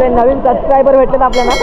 आपले नवीन सबस्क्रायबर भेटलेत आपल्याला.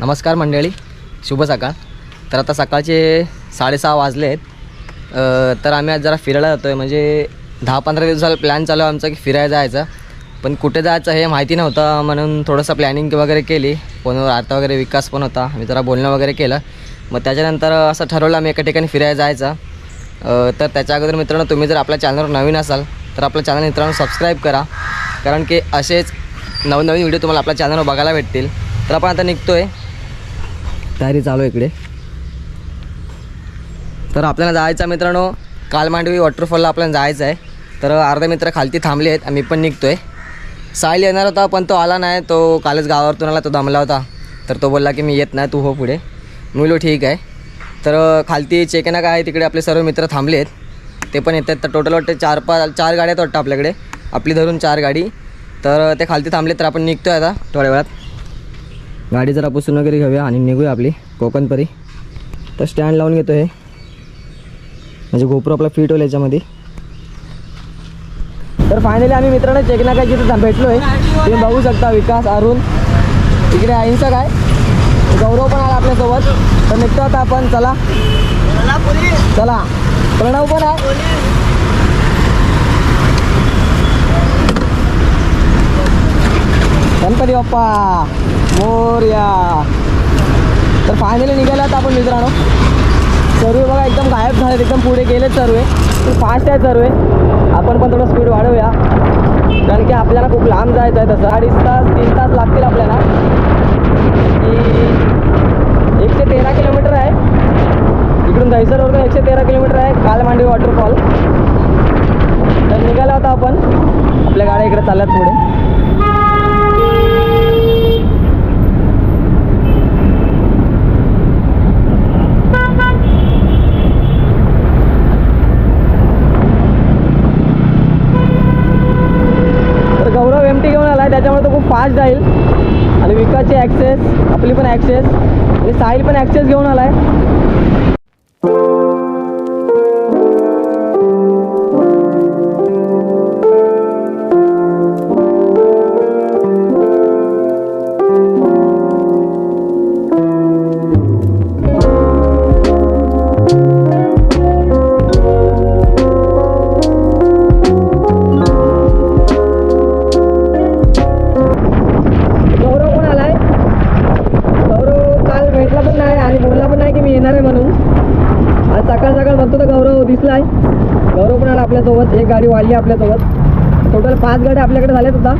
नमस्कार मंडळी शुभ सकाळ. तर आता सकाळचे साडेसहा वाजले आहेत अ, तर आम्ही आज जरा फिरायला जातो आहे म्हणजे दहा पंधरा दिवसाला प्लॅन चालू आहे आमचा की फिरायला जायचा. पण कुठे जायचं हे माहिती नव्हतं म्हणून थोडंसं प्लॅनिंग वगैरे केली. फोनवर आता वगैरे विकास पण होता. मी जरा बोलणं वगैरे केलं. मग त्याच्यानंतर असं ठरवलं आम्ही एका ठिकाणी फिरायला जायचं. तर त्याच्या अगोदर मित्रांनो तुम्ही जर आपल्या चॅनलवर नवीन असाल तर आपलं चॅनल मित्रांनो सबस्क्राईब करा. कारण की असेच नवनवीन व्हिडिओ तुम्हाला आपल्या चॅनलवर बघायला भेटतील. तर आपण आता निघतो आहे तयारी चालू इकडे. तर आपल्याला जायचं मित्रांनो कालमांडवी वॉटरफॉलला आपल्याला जायचं आहे. तर अर्धे मित्र खालती थांबले आहेत आम्ही पण निघतो आहे साहिल येणार होता पण तो आला नाही. तो कालच गावावरतून आला तो दमला होता. तर तो बोलला की मी येत नाही तू हो पुढे. मी ठीक आहे. तर खालती चेकना काय? आहे तिकडे आपले सर्व मित्र थांबले आहेत ते पण येतात. तर टोटल वाटते चार पाच चार गाड्या आहेत वाटतं आपल्याकडे. आपली धरून चार गाडी. तर ते खालती थांबले तर आपण निघतो आहे आता थोड्या वेळात गाडी जरा पुसून वगैरे घेऊया आणि निघूया आपली कोकणपरी तर स्टँड लावून घेतो हे. म्हणजे घोपरू आपला फिट होईल याच्यामध्ये. तर फायनली आम्ही मित्रांनो चेकनाका जिथे भेटलो आहे तुम्ही बघू शकता विकास अरुण. इकडे अहिंसक आहे गौरव पण आला आपल्यासोबत. तर निघतो आता आपण चला. चला. प्रणव पण आहे. गणपती बाप्पा मोर्या. तर फायनली निघाला आता आपण मित्रांनो. सर्व बघा एकदम गायब झाले एकदम पुढे गेले सर्वे खूप फास्ट आहे सर्वे आपण पण थोडं स्पीड वाढवूया. कारण की आपल्याला खूप लांब जायचं आहे तसं. अडीच तास तीन तास लागतील आपल्याला. की एकशे तेरा किलोमीटर आहे. इकडून दहिसरवरून एकशे तेरा किलोमीटर आहे. कालमांडवी वॉटरफॉल तर निघाला होता आपण. आपल्या गाड्या इकडे चालल्यात पुढे तर गौरव एम टी घेऊन आला आहे त्याच्यामुळे तो खूप फास्ट जाईल. आणि विकासची ॲक्सेस आपली पण ॲक्सेस आणि साहिल पण ॲक्सेस घेऊन आला आहे गाडी वाढली आपल्यासोबत. टोटल पाच गाड्या आपल्याकडे झाल्यात होता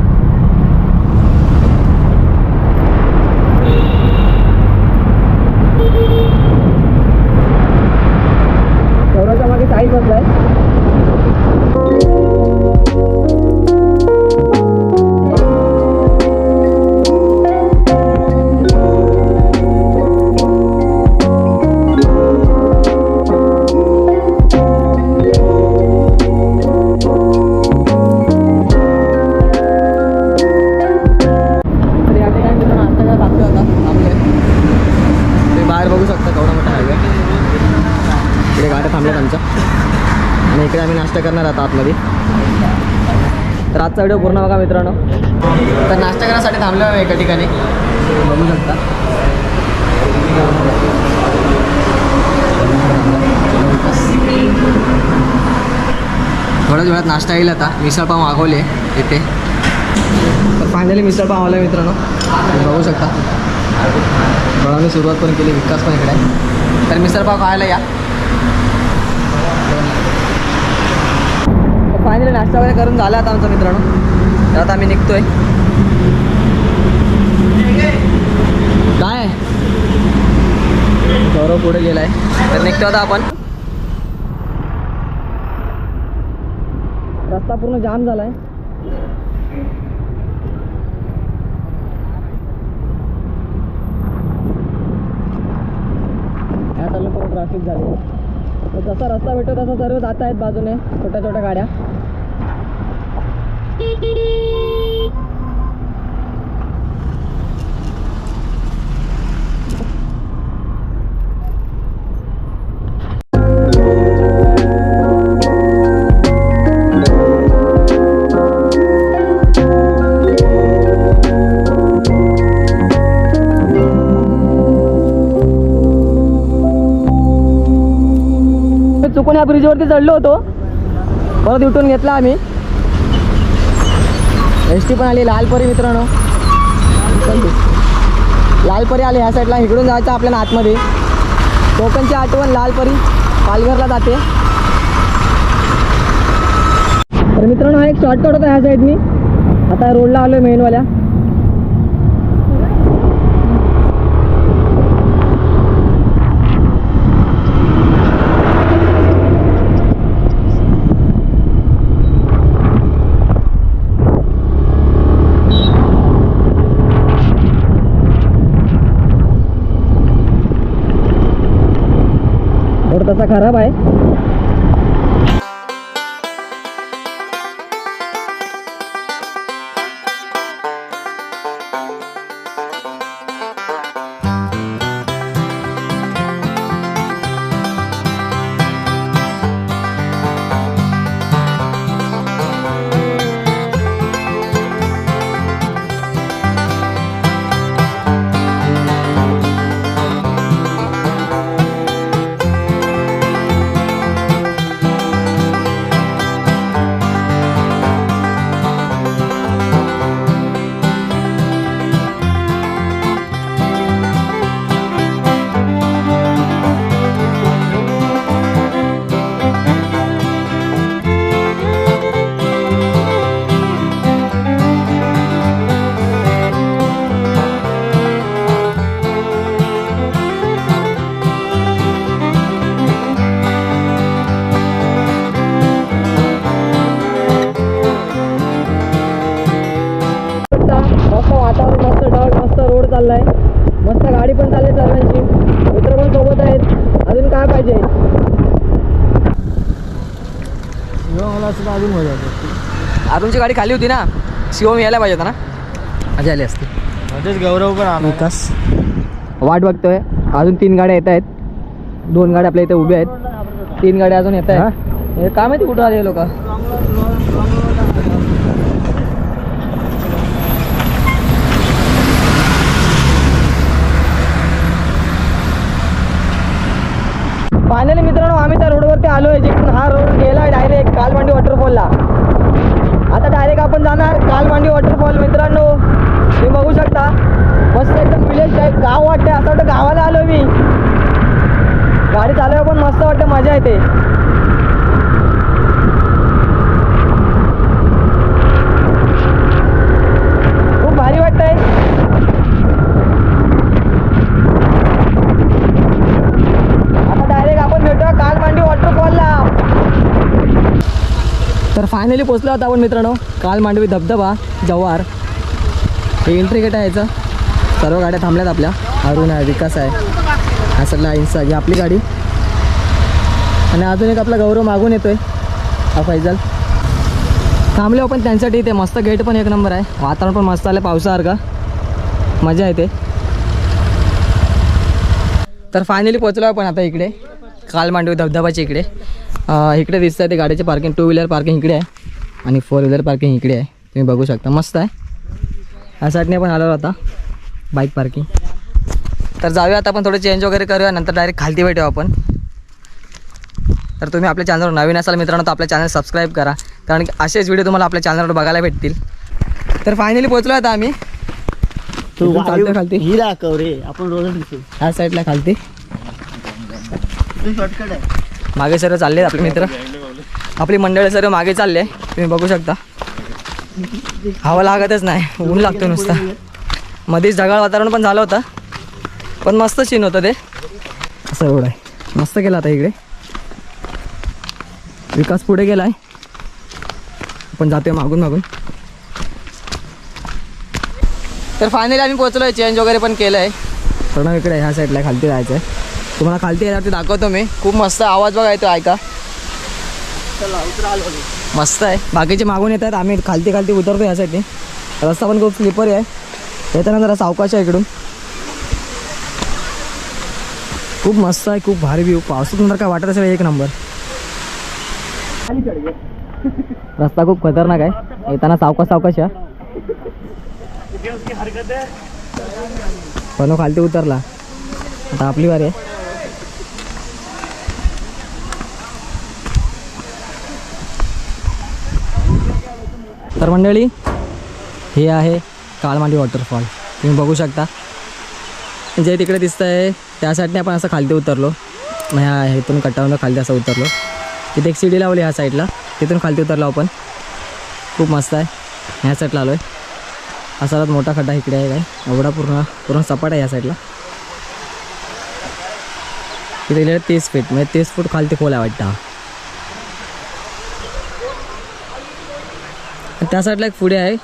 शकता केवढा मोठा हायवे इकडे गाड्या थांबल्यात आमच्या. आणि इकडे आम्ही नाश्ता करणार आता आतमध्ये. तर आजचा व्हिडिओ पूर्ण बघा मित्रांनो. तर नाश्ता करण्यासाठी थांबलो आहे एका ठिकाणी. बघू शकता. थोड्याच वेळात नाश्ता येईल आता. मिसळपाव मागवले इथे. तर फायनली मिसळपाव आला मित्रांनो. बघू शकता. थोडा सुरुवात पण केली विकास पण इकडे तर तर मिसळपाव खायला या. फायनली नाश्ता वगैरे करून झाला आता आमचा मित्रांनो. तर आता आम्ही निघतोय. काय? गौरव पुढे गेलाय. तर निघतो आता आपण. रस्ता पूर्ण जाम झालाय टर्नला पूर्ण ट्रॅफिक झाली. तर जसा रस्ता भेटतो तसा सर्व जात आहेत बाजूने छोट्या छोट्या गाड्या. ब्रिजवरती चढलो होतो. परत उठून घेतला आम्ही. एस टी पण आली लालपरी मित्रांनो. लालपरी आली ह्या साईडला इकडून जायचं आपल्याला आतमध्ये. कोकणची आठवण लालपरी पालघरला जाते. तर मित्रांनो हा एक शॉर्टकट होता ह्या साईडनी आता रोडला आलो मेनवाल्या रोड तसा खराब आहे चाललाय. मस्त गाडी पण चालली सर्वांची मित्र पण सोबत आहेत. अजून काय पाहिजे? मला अजून मजा येते अरुणची गाडी खाली होती ना? शिवम यायला पाहिजे होता ना? मजा आली असती. मध्येच गौरव पण आला. विकास. वाट बघतोय. अजून तीन गाड्या येत आहेत. दोन गाड्या आपल्या इथे उभ्या आहेत. तीन गाड्या अजून येत आहेत. हे? काय माहिती कुठं आले लोक? फायनली मित्रांनो आम्ही त्या रोडवरती आलो आहे जिकडून हा रोड गेला डायरेक्ट कालमांडी वॉटरफॉलला आता डायरेक्ट आपण जाणार कालमांडी वॉटरफॉल मित्रांनो. तुम्ही बघू शकता मस्त एकदम विलेज टाईप गाव वाटते असं वाटतं गावाला आलो मी. गाडी चालवायला पण मस्त वाटतं मजा येते खूप भारी वाटतंय आता डायरेक्ट आपण भेटूया कालमांडी वॉटरफॉलला तर फायनली पोचलो आता आपण मित्रांनो. काल मांडवी धबधबा जव्हार. हे एंट्री गेट आहे याचं. सर्व गाड्या थांबल्यात आपल्या. अरुण आहे विकास आहे. हा सगळा इन्सा ही आपली गाडी. आणि अजून एक आपला गौरव मागून येतोय. हा फैजल. थांबले आपण त्यांच्यासाठी इथे. मस्त गेट पण एक नंबर आहे. वातावरण पण मस्त आलं पावसासारखं. मजा येते. तर फायनली पोचलो आपण आता इकडे. काल मांडवी धबधबाच्या इकडे. इकडे दिसतं ते गाडीचे पार्किंग टू व्हीलर पार्किंग इकडे आहे. आणि फोर व्हीलर पार्किंग इकडे आहे. तुम्ही बघू शकता. मस्त आहे. ह्या साईडने पण आलो आता. बाईक पार्किंग तर जाऊया आता आपण थोडं चेंज वगैरे करूया. नंतर डायरेक्ट खालती भेटू आपण. तर तुम्ही आपल्या चॅनलवर नवीन असाल मित्रांनो तर आपल्या चॅनल सबस्क्राईब करा. कारण की असेच व्हिडिओ तुम्हाला आपल्या चॅनलवर बघायला भेटतील. तर फायनली पोचलो आता आम्ही. तू खालती. ही दाखव रे. आपण दिसू. ह्या साईडला खालती. शॉर्टकट आहे. मागे सर्व चालले आपले मित्र. आपली मंडळी सर्व मागे चालले. तुम्ही बघू शकता. हवा लागतच नाही. ऊन लागतो नुसता. मध्येच ढगाळ वातावरण पण झालं होतं. पण मस्त सीन होतं ते. असं एवढं आहे. मस्त केलं आता इकडे. विकास पुढे गेला आहे पण जातोय मागून मागून. तर फायनली आम्ही पोहोचलो आहे चेंज वगैरे पण केलं आहे प्रणव इकडे ह्या साईडला खालती जायचं आहे तुम्हाला खालती येण्यावरती दाखवतो मी. खूप मस्त आवाज बघा येतो ऐका. मस्त आहे. बाकीचे मागून येत आहेत आम्ही खालती खालती उतरतो यासाठी. रस्ता पण खूप स्लिपरी आहे. येताना जरा सावकाश आहे इकडून. खूप मस्त आहे खूप भारी व्ह्यू पावसात नंतर काय वाटत असेल एक नंबर रस्ता खूप खतरनाक आहे. येताना सावकाश सावकाश या. पण खालती उतरला. आता आपली वारी आहे. तर मंडळी हे आहे काळमांडी वॉटरफॉल. तुम्ही बघू शकता. जे तिकडे दिसतं आहे त्यासाठी आपण असं खालती उतरलो. ह्या इथून कट्टावरून खालती असं उतरलो. तिथे एक सीडी लावली ह्या साईडला. तिथून खालती उतरलो आपण. खूप मस्त आहे. ह्या साईडला आलो आहे असा मोठा खड्डा इकडे आहे काय? एवढा पूर्ण पूर्ण सपाट आहे ह्या साईडला तिथे गेलेलं तीस फीट म्हणजे तीस फूट खालती खोल आहे वाटतं. त्या साईडला एक पुढे आहे.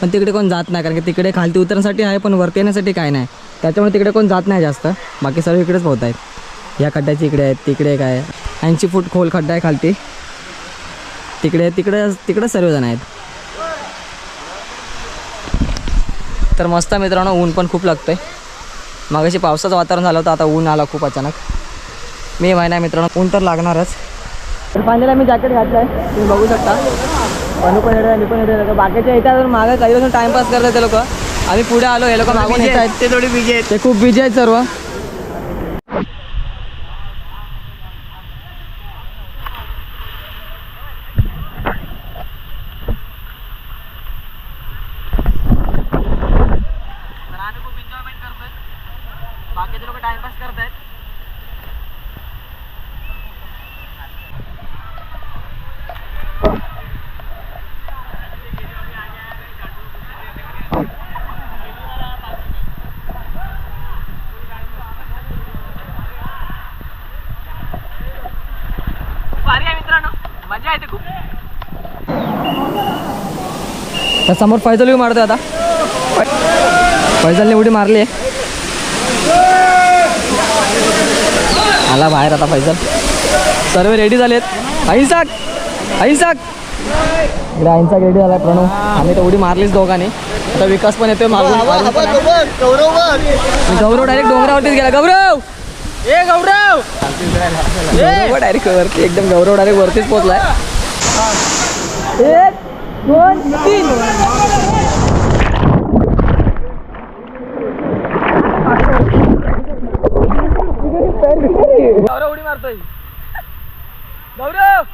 पण तिकडे कोण जात नाही कारण की तिकडे खालती उतरण्यासाठी आहे पण वरती येण्यासाठी काय नाही. त्याच्यामुळे तिकडे कोण जात नाही जास्त. बाकी सर्व इकडेच पोहत आहेत या खड्ड्याची इकडे आहेत तिकडे काय ऐंशी फूट खोल खड्डा आहे खालती. तिकडे तिकडे तिकडे सर्वजण आहेत. तर मस्त मित्रांनो ऊन पण खूप लागतं आहे मागाशी पावसाचं वातावरण झालं होतं आता ऊन आला खूप अचानक. मे महिना आहे मित्रांनो ऊन तर लागणारच. तर फायनली मी जॅकेट घातलं आहे तुम्ही बघू शकता. बनू पण येतो मी पण येतो बाकीच्या येतात मागे काही टाइमपास करतात ते लोक. आम्ही पुढे आलो हे लोक मागून येत आहेत ते थोडी बिजी आहेत. ते खूप बिझी आहेत सर्व बाकीचे लोक टाइमपास करतायत भारी आहे मित्रांनो मजा येते खूप तर समोर फैजल उडी मारतोय आता. फैजलने उडी मारली. आहे आला बाहेर आता फैजल. सर्व रेडी झालेत. अहिंसक अहिंसक. इकडे अहिंसक रेडी झाला प्रणव. आम्ही तर उडी मारलीच दोघांनी. आता विकास पण येतोय मागून. गौरव डायरेक्ट डोंगरावरतीच गेला. गौरव! ए गौरव! गौरव डायरेक्ट वरती एकदम गौरव डायरेक्ट वरतीच पोहोचलाय. दोन तीन. गौरव उडी मारतोय. गौरव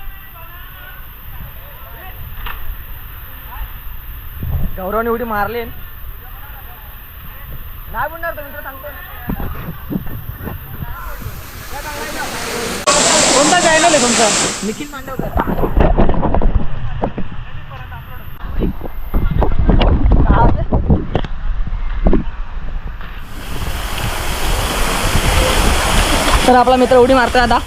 गौरवने उडी मारली. नाही बुडणार तो मित्र सांगतो. कोणता चॅनल आहे तुमचा? निखिल मांडवकर. तर आपला मित्र उडी मारतोय आता.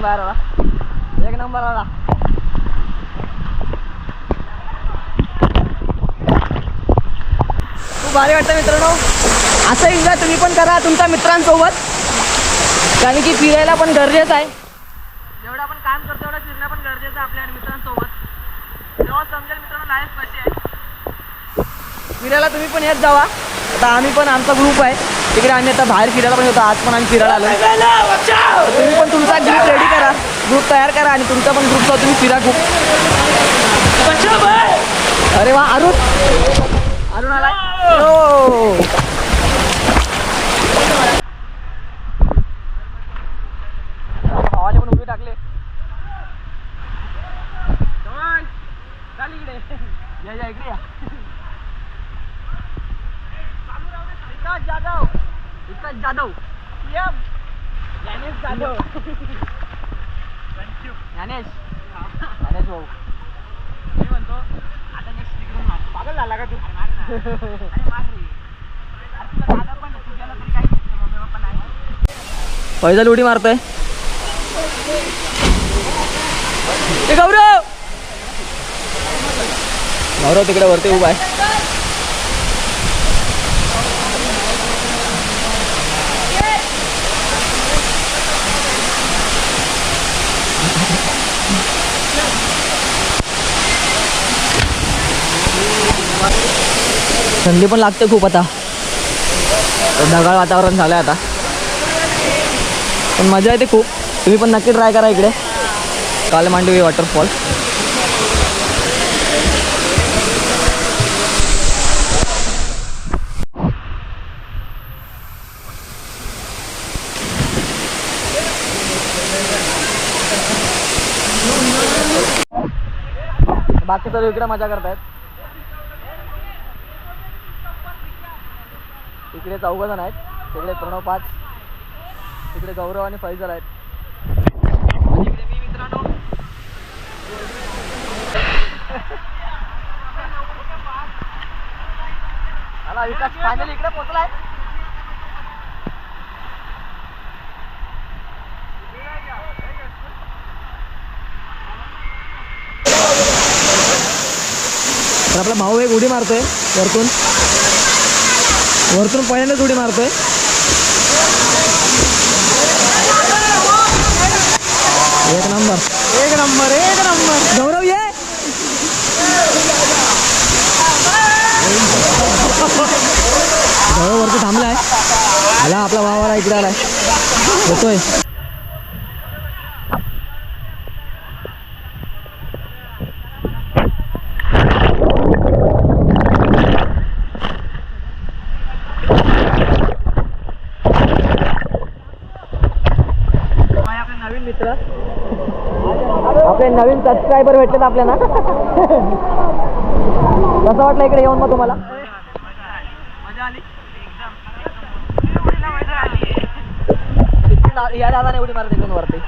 बाहेर आला एक नंबर आला. खूप भारी वाटतं मित्रांनो. असं एन्जॉय तुम्ही पण करा तुमच्या मित्रांसोबत. कारण की फिरायला पण गरजेचं आहे. जेवढं आपण काम करतो तेवढं फिरणं पण गरजेचं आहे आपल्या मित्रांसोबत. तेव्हा समजेल मित्रांनो लाईफ कशी आहे? फिरायला तुम्ही पण येत जावा. आता आम्ही पण आमचा ग्रुप आहे. तिकडे आम्ही आता बाहेर फिरायला पण होतो. आज पण आम्ही फिरायला आलो तुम्ही पण तुमचा ग्रुप रेडी करा. ग्रुप तयार करा आणि तुमचा पण ग्रुपचा तुम्ही फिरा खूप अरे वा अरुण. अरुण आला हो. भावाने पण उभी टाकले. या या इकडे या. विकास जाधव. विकास जाधव. यम. ज्ञानेश जाधव. ज्ञानेश. ज्ञानेश भाऊ. मी म्हणतो आता नेक्स्ट तिकडून मार पागल झाला का तू? पैदल उडी मारतोय. ए गौरव! गौरव तिकडे वरती उभा आहे. थंडी पण लागते खूप आता. ढगाळ वातावरण झालं आहे आता. पण मजा येते खूप. तुम्ही पण नक्की ट्राय करा इकडे. कालमांडवी वॉटरफॉल बाकी सर्व इकडे मजा करतायत. इकडे चौघजण आहेत. तिकडे प्रणव पाच इकडे गौरव आणि फैजल आहेत. आणि आला विकास फायनली इकडे पोचलाय तर आपला भाऊ एक उडी मारतोय वरतून. वरतून पहिल्यांदाच उडी मारतोय. एक नंबर. एक नंबर एक नंबर. गौरव ये. गौरव वरती थांबलाय. आला आपला आला इकडे आलाय. येतोय. सबस्क्रायबर भेटलेत आपल्याला. कसं वाटलं इकडे येऊन मग तुम्हाला? या दादाने उडी मारली तिथून वरती.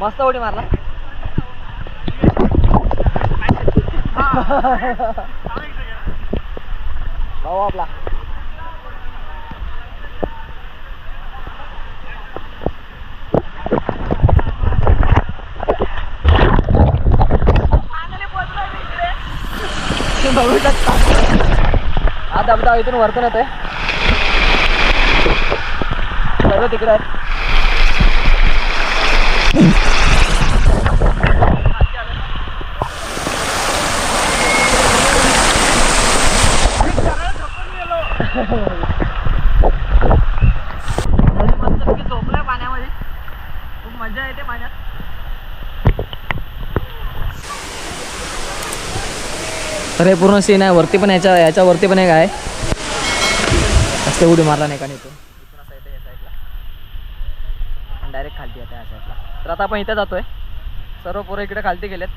मस्त उडी मारला. भाऊ आपला बघू शकता धबधबा इथून वरतून येतोय. सर्व तिकडे आहे मस्तपैकी झोपलाय पाण्यामध्ये. खूप मजा येते पाण्यात. तर हे पूर्ण सीन आहे. वरती पण याच्या याच्या वरती पण एक आहे. मस्त उडी मारला नाही का नाही येतं या साईडला डायरेक्ट खालती येते या साईडला तर आता आपण इथे जातोय. सर्व पोरं इकडे खालती गेलेत.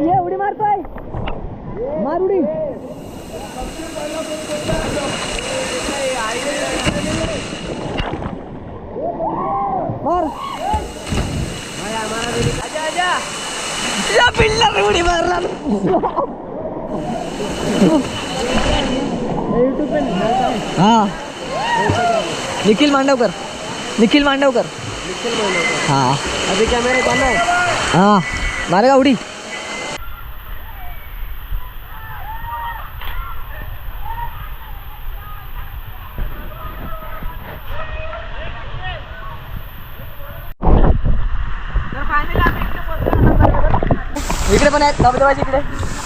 ये उडी मारतोय मार उडी मार या पिल्लर उडी मारला हा. निखिल मांडवकर. निखिल मांडवकर. हा. अभी कॅमेरा हा. उडी? इकडे पण आहेत धबधबाच्या इकडे.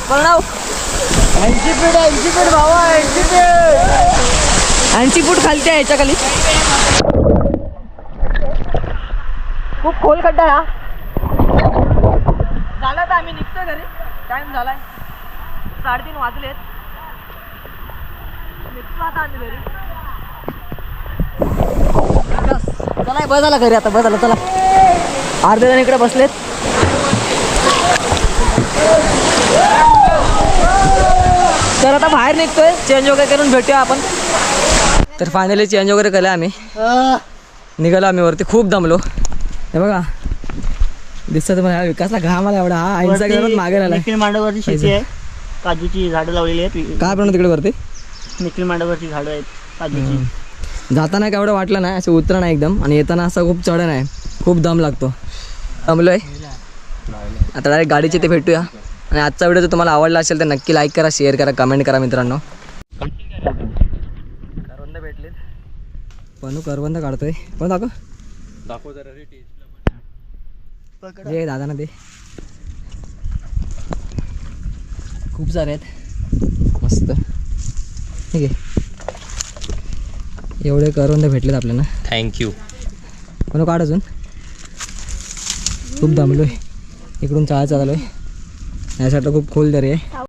प्रणव ऐंशी फीट ऐंशी फीट भावा ऐंशी फीट. ऐंशी फूट खालती याच्या खाली खूप खोल खड्डा आहे हा. झालं तर आम्ही निघतो घरी. टाइम झालाय. साडेतीन वाजलेत. निघतो आता आम्ही घरी. चला बस झाला घरी आता बस झाला चला. अर्धे जण इकडे बसलेत. तर आता बाहेर निघतोय. चेंज वगैरे करून भेटूया आपण. तर फायनली चेंज वगैरे केलं आम्ही. निघालो आम्ही वरती खूप दमलो. हे बघा. दिसतं तुम्हाला हा विकासला घाम आला एवढा. हा आईचा घरात मागे राहिला निखिल मांडवरची शेती आहे. काजूची झाडं लावलेली आहेत. काय पण तिकडे वरती? निखिल मांडवरची झाडं आहेत काजूची. जाताना काय एवढं वाटलं नाही असं उतरण आहे एकदम. आणि येताना असं खूप चढण आहे खूप दम लागतो. दमलोय. आता डायरेक्ट गाडीची ते भेटूया. आणि आजचा व्हिडिओ जर तुम्हाला आवडला असेल तर नक्की लाईक करा शेअर करा कमेंट करा मित्रांनो. करवंद भेटलेत. पनू करवंद काढतोय. पण दाखव. जे दादा ना ते खूप सारे आहेत. मस्त. ठीक आहे. एवढे करवंद भेटलेत आपल्याला. थँक्यू पण काढ अजून. खूप दमलो आहे इकडून चाळ चाललो आहे यासाठी खूप खोल दरी आहे.